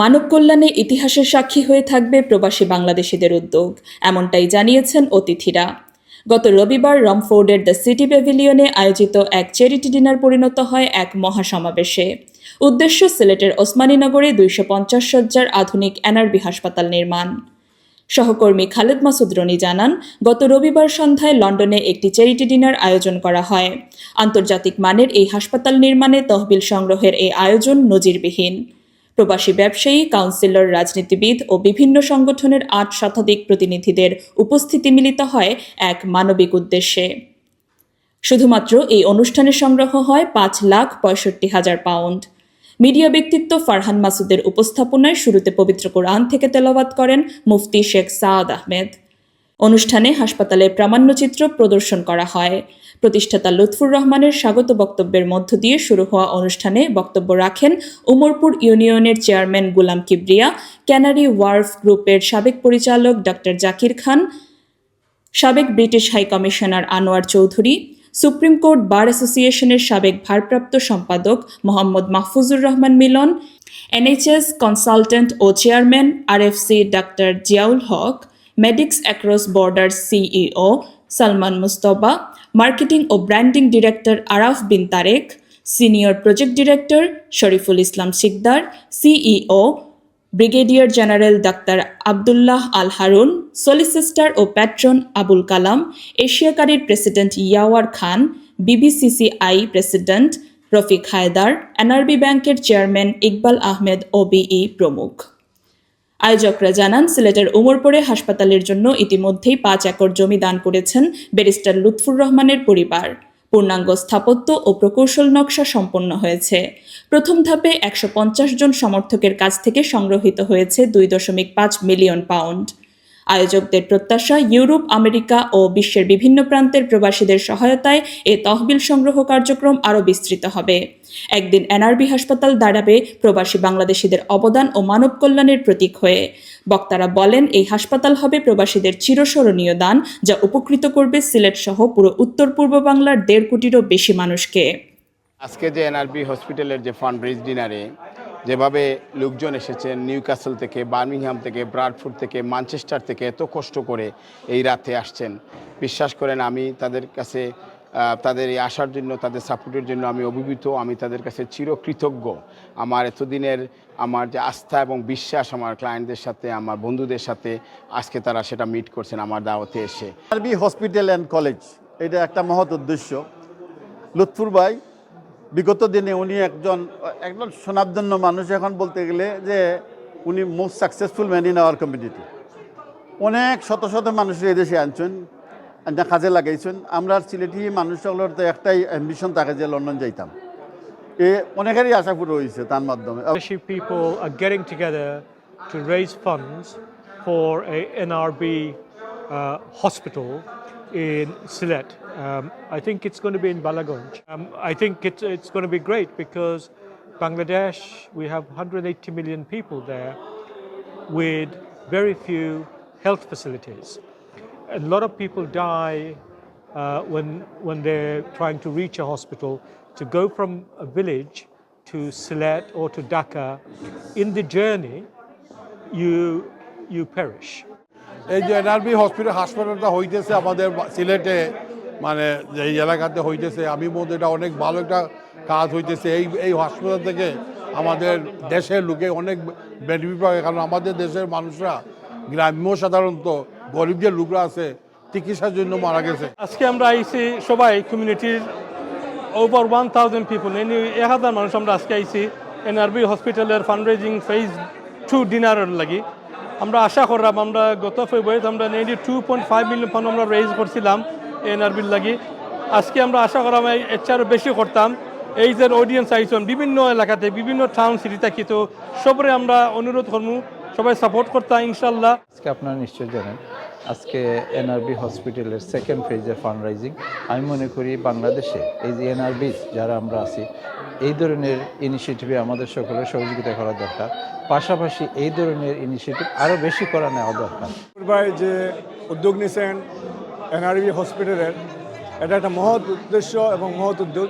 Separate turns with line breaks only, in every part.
মানব কল্যাণে ইতিহাসের সাক্ষী হয়ে থাকবে প্রবাসী বাংলাদেশিদের উদ্যোগ, এমনটাই জানিয়েছেন অতিথিরা। গত রবিবার রমফোর্ডের দ্য সিটি প্যাভিলিয়নে আয়োজিত এক চ্যারিটি ডিনার পরিণত হয় এক মহাসমাবেশে। উদ্দেশ্য সিলেটের ওসমানীনগরে দুইশো পঞ্চাশ সজ্জার আধুনিক এনআরবি হাসপাতাল নির্মাণ। সহকর্মী খালেদ মাসুদ রনি জানান, গত রবিবার সন্ধ্যায় লন্ডনে একটি চ্যারিটি ডিনার আয়োজন করা হয়। আন্তর্জাতিক মানের এই হাসপাতাল নির্মাণে তহবিল সংগ্রহের এই আয়োজন নজিরবিহীন। প্রবাসী ব্যবসায়ী, কাউন্সিলর, রাজনীতিবিদ ও বিভিন্ন সংগঠনের আট শতাধিক প্রতিনিধিদের উপস্থিতি মিলিত হয় এক মানবিক উদ্দেশ্যে। শুধুমাত্র এই অনুষ্ঠানে সংগ্রহ হয় পাঁচ লাখ পঁয়ষট্টি হাজার পাউন্ড। মিডিয়া ব্যক্তিত্ব ফারহান মাসুদের উপস্থাপনায় শুরুতে পবিত্র কোরআন থেকে তেলাওয়াত করেন মুফতি শেখ সাদ আহমেদ। অনুষ্ঠানে হাসপাতালের প্রামাণ্যচিত্র প্রদর্শন করা হয়। প্রতিষ্ঠাতা লুৎফুর রহমানের স্বাগত বক্তব্যের মধ্য দিয়ে শুরু হওয়া অনুষ্ঠানে বক্তব্য রাখেন উমরপুর ইউনিয়নের chairman Gulam Kibria, Canary Wharf গ্রুপের সাবেক পরিচালক ডক্টর জাকির খান, সাবেক British high commissioner Anwar Chowdhury, supreme court bar অ্যাসোসিয়েশনের সাবেক ভারপ্রাপ্ত সম্পাদক মোহাম্মদ মাহফুজুর রহমান মিলন, এনএইচএস কনসালটেন্ট ও chairman RFC doctor Ziaul Haque medics across border CEO Salman Mustafa marketing ও branding director Araf Bin Tarek senior project director Shariful Islam Sikder CEO brigadier general doctor Abdullah Al Harun solicitor ও patron Abul Kalam এশিয়াকারির president Yawar Khan BBCCI president Rafiq Haider NRB ব্যাংকের chairman Iqbal Ahmed OBE প্রমুখ আয়োজকরা জানান, সিলেটের উমরপুরে হাসপাতালের জন্য ইতিমধ্যেই পাঁচ একর জমি দান করেছেন ব্যারিস্টার লুৎফুর রহমানের পরিবার। পূর্ণাঙ্গ স্থাপত্য ও প্রকৌশল নকশা সম্পন্ন হয়েছে। প্রথম ধাপে একশো পঞ্চাশ জন সমর্থকের কাছ থেকে সংগ্রহিত হয়েছে দুই দশমিক পাঁচ মিলিয়ন পাউন্ড। আয়োজকদের প্রত্যাশা ইউরোপ, আমেরিকা ও বিশ্বের বিভিন্ন প্রান্তের প্রবাসীদের সহায়তায় এ তহবিল সংগ্রহ কার্যক্রম আরও বিস্তৃত হবে। একদিন এনআরবি হাসপাতাল দাঁড়াবে প্রবাসী বাংলাদেশিদের অবদান ও মানব কল্যাণের প্রতীক হয়ে। বক্তারা বলেন, এই হাসপাতাল হবে প্রবাসীদের চিরস্মরণীয় দান, যা উপকৃত করবে সিলেট সহ পুরো উত্তর পূর্ব বাংলার দেড় কোটিরও বেশি মানুষকে।
আজকে যে এনআরবি হসপিটালের যে ফান্ড রেজ ডিনারে যেভাবে লোকজন এসেছেন নিউ ক্যাসেল থেকে, বার্মিংহাম থেকে, ব্রাডফোর্ড থেকে, ম্যানচেস্টার থেকে, এত কষ্ট করে এই রাতে আসছেন। বিশ্বাস করেন, আমি তাদের কাছে তাদের এই আসার জন্য, তাদের সাপোর্টের জন্য আমি অভিভূত, আমি তাদের কাছে চিরকৃতজ্ঞ। আমার এতদিনের, আমার যে আস্থা এবং বিশ্বাস আমার ক্লায়েন্টদের সাথে, আমার বন্ধুদের সাথে, আজকে তারা সেটা মিট করছেন, আমার দাওয়াতে এসে।
আরবি হসপিটাল অ্যান্ড কলেজ এটা একটা মহৎ উদ্দেশ্য। লুৎফুর ভাই বিগত দিনে উনি একজন একজন সোনাবধন্য মানুষ এখন বলতে গেলে যে উনি most successful man in our community অনেক শত শত মানুষের এদেশে আনছেন আনটা কাজে লাগাইছেন। আমরা সিলেটি মানুষগুলোর তো একটাই অ্যাম্বিশন থাকে যে লন্ডন যাইতাম। এ অনেকেরই আশা পুরো হয়েছে তার মাধ্যমে।
People are getting together to raise funds for a NRB uh, in Sylhet. Um, I think it's going to be in Balagunj. Um, I think it's, it's going to be great because Bangladesh, we have 180 million people there with very few health facilities. A lot of people die uh, when, when they're trying to reach a hospital. To go from a village to Sylhet or to Dhaka, in the journey, you, you perish.
এই যে NRB hospital, হাসপাতালটা হইতেছে আমাদের সিলেটে মানে এই এলাকাতে হইতেছে। আমি মধ্যে এটা অনেক ভালো একটা কাজ হইতেছে। এই এই হাসপাতাল থেকে আমাদের দেশের লোকে অনেক বেনিফিট পাবে। কারণ আমাদের দেশের মানুষরা গ্রাম্য সাধারণত গরিব যে লোকরা আছে, চিকিৎসার জন্য মারা গেছে।
আজকে আমরা আইছি সবাই কমিউনিটির ওভার ওয়ান থাউজেন্ড পিপুল এক হাজার মানুষ আমরা আজকে আইছি এনআরবি হসপিটালের ফান্ড রেজিং ফেজ টু ডিনারের লাগি। আমরা আশা করলাম, আমরা গত ফেব্রুয়ারিতে আমরা ninety two point five million fund আমরা রেজ করছিলাম এনআরবির লাগি। আজকে আমরা আশা করলাম এর চেয়ে বেশি করতাম। এই যে অডিয়েন্স আইসন বিভিন্ন এলাকাতে, বিভিন্ন টাউন সিটি থাকি তো সবরে আমরা অনুরোধ করব সবাই সাপোর্ট করতাম ইনশাল্লাহ
আজকে আপনারা নিশ্চয় জানেন আজকে এনআরবি হসপিটালের সেকেন্ড ফেজের ফান্ড রাইজিং আমি মনে করি বাংলাদেশে এই যে এনআরবি যারা আমরা আছি, এই ধরনের ইনিশিয়েটিভে আমাদের সকলের সহযোগিতা করা দরকার। পাশাপাশি এই ধরনের ইনিশিয়েটিভ আরও বেশি করা নেওয়া দরকার।
যে উদ্যোগ নিয়েছেন এনআরবি হসপিটালের, এটা একটা মহৎ উদ্দেশ্য এবং মহৎ উদ্যোগ।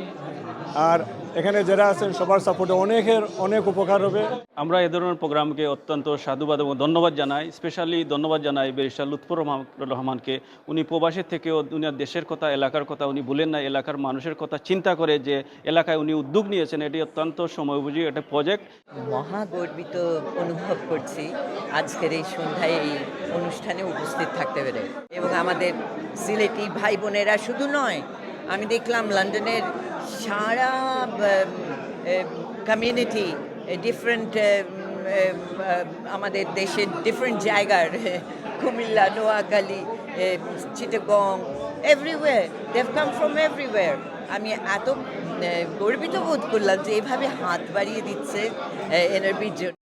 আর এখানে যারা আছেন সবার সাপোর্টে অনেকের অনেক উপকার হবে।
আমরা এ ধরনের প্রোগ্রামকে অত্যন্ত সাধুবাদ এবং ধন্যবাদ জানাই। স্পেশালি ধন্যবাদ জানাই ব্যারিস্টার লুৎফর রহমান- রহমানকে। উনি প্রবাসী থেকেও দুনিয়ার দেশের কথা এলাকার কথা উনি বলেন না এলাকার মানুষের কথা চিন্তা করে যে এলাকায় উনি উদ্যোগ নিয়েছেন এটি অত্যন্ত সময়োপযোগী একটা প্রজেক্ট
মহা গর্বিত অনুভব করছি আজকের এই সন্ধ্যায় এই অনুষ্ঠানে উপস্থিত থাকতে পেরে। এবং আমাদের সিলেটি ভাই বোনেরা শুধু নয় আমি দেখলাম লন্ডনের সারা কমিউনিটি ডিফারেন্ট আমাদের দেশের ডিফারেন্ট জায়গার Comilla, Noakhali Chittagong everywhere they've come from everywhere আমি এত গর্বিত বোধ করলাম যে এভাবে হাত বাড়িয়ে দিচ্ছে এনআরবির জন্য।